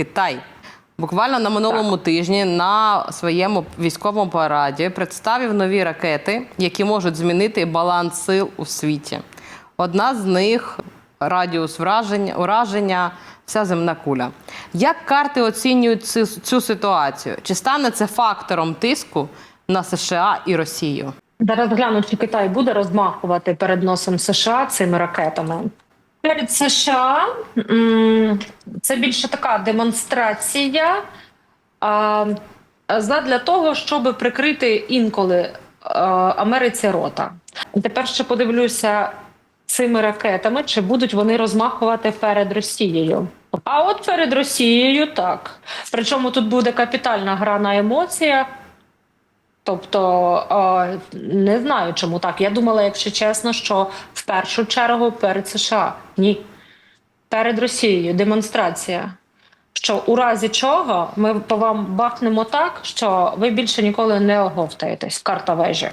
Китай. Буквально на минулому тижні на своєму військовому параді представив нові ракети, які можуть змінити баланс сил у світі. Одна з них радіус враження, ураження, вся земна куля. Як карти оцінюють цю, цю ситуацію? Чи стане це фактором тиску на США і Росію? Зараз гляну, чи Китай буде розмахувати перед носом США цими ракетами. Перед США це більше така демонстрація задля того, щоб прикрити інколи Америці рота. Тепер ще подивлюся цими ракетами, чи будуть вони розмахувати перед Росією. А от перед Росією так. Причому тут буде капітальна гра на емоціях. Тобто е, не знаю, чому так. Я думала, якщо чесно, що в першу чергу перед США. Ні. Перед Росією демонстрація. Що у разі чого ми по вам бахнемо так, що ви більше ніколи не оговтаєтесь. Карта вежі.